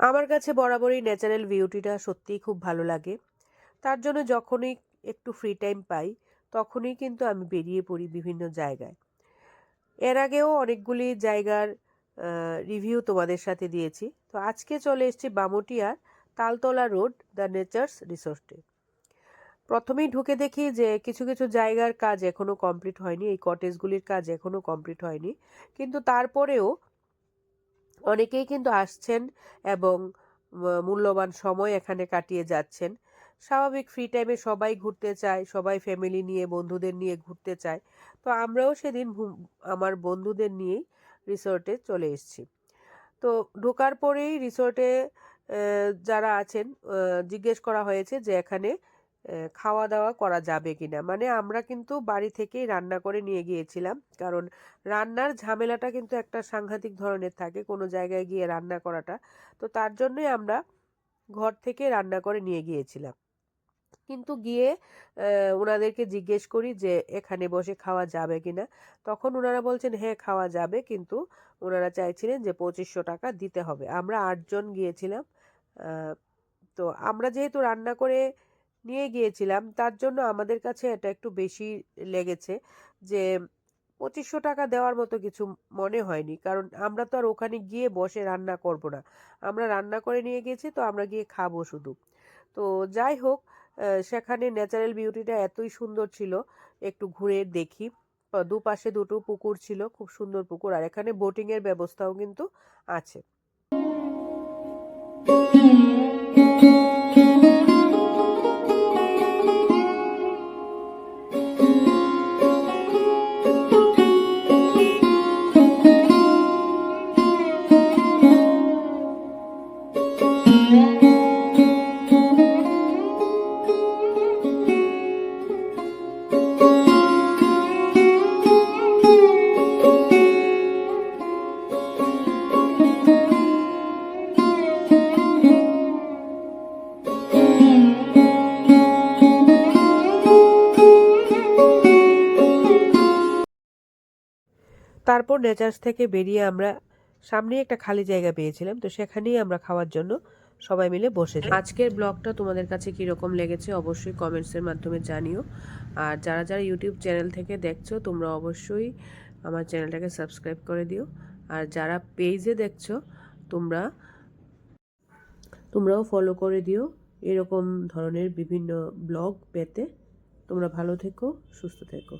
আমার কাছে বরাবরই ন্যাচারাল বিউটিটা সত্যিই খুব ভালো লাগে। তার জন্য যখনই একটু ফ্রি টাইম পাই, তখনই কিন্তু আমি বেরিয়ে পড়ি বিভিন্ন জায়গায়। এর আগেও অনেকগুলি জায়গার রিভিউ তোমাদের সাথে দিয়েছি। তো আজকে চলে এসেছি বামুটিয়ার তালতলা রোড দ্য নেচার্স রিসোর্টে প্রথমেই ঢুকে দেখি যে কিছু কিছু জায়গার কাজ এখনও কমপ্লিট হয়নি, এই কটেজগুলির কাজ এখনও কমপ্লিট হয়নি। কিন্তু তারপরেও অনেকেই কিন্তু আসছেন এবং মূল্যবান সময় এখানে কাটিয়ে যাচ্ছেন। স্বাভাবিক ফ্রি টাইমে সবাই ঘুরতে চায়, সবাই ফ্যামিলি নিয়ে, বন্ধুদের নিয়ে ঘুরতে চায়। তো আমরাও সেদিন আমার বন্ধুদের নিয়েই রিসোর্টে চলে এসেছি। তো ঢোকার পরেই রিসোর্টে যারা আছেন জিজ্ঞেস করা হয়েছে যে এখানে খাওয়া দাওয়া করা যাবে কিনা? মানে আমরা কিন্তু বাড়ি থেকেই রান্না করে নিয়ে গিয়েছিলাম। কারণ রান্নার ঝামেলাটা কিন্তু একটা সাংঘাতিক ধরনের থাকে কোনো জায়গায় গিয়ে রান্না করাটা। তো তার জন্যই আমরা ঘর থেকে রান্না করে নিয়ে গিয়েছিলাম। কিন্তু গিয়ে ওনাদেরকে জিজ্ঞেস করি যে, এখানে বসে খাওয়া যাবে কিনা? তখন ওনারা বলছেন হ্যাঁ খাওয়া যাবে। কিন্তু ওনারা চাইছিলেন যে, পঁচিশশো টাকা দিতে হবে। আমরা আটজন গিয়েছিলাম। তো আমরা যেহেতু রান্না করে নিয়ে গিয়েছিলাম। তার জন্য আমাদের কাছে এটা একটু বেশি লেগেছে যে, পঁচিশশো টাকা দেওয়ার মতো কিছু মনে হয়নি। কারণ আমরা তো আর ওখানে গিয়ে বসে রান্না করব না। আমরা রান্না করে নিয়ে গেছি তো আমরা গিয়ে খাব শুধু। তো যাই হোক সেখানে ন্যাচারাল বিউটিটা এতই সুন্দর ছিল, একটু ঘুরে দেখি। দুপাশে দুটো পুকুর ছিল, খুব সুন্দর পুকুর। আর এখানে বোটিংয়ের ব্যবস্থাও কিন্তু আছে। তারপর নেচার্স থেকে বেরিয়ে আমরা সামনে একটা খালি জায়গা পেয়েছিলাম, তো সেখানেই আমরা খাওয়ার জন্য সবাই মিলে বসে আজকের ব্লগটা তোমাদের কাছে কীরকম লেগেছে অবশ্যই কমেন্টসের মাধ্যমে জানিও। আর যারা যারা ইউটিউব চ্যানেল থেকে দেখছ, তোমরা অবশ্যই আমার চ্যানেলটাকে সাবস্ক্রাইব করে দিও। আর যারা পেজে দেখছ, তোমরা, তোমরাও ফলো করে দিও এরকম ধরনের বিভিন্ন ব্লগ পেতে। তোমরা ভালো থেকো, সুস্থ থেকো।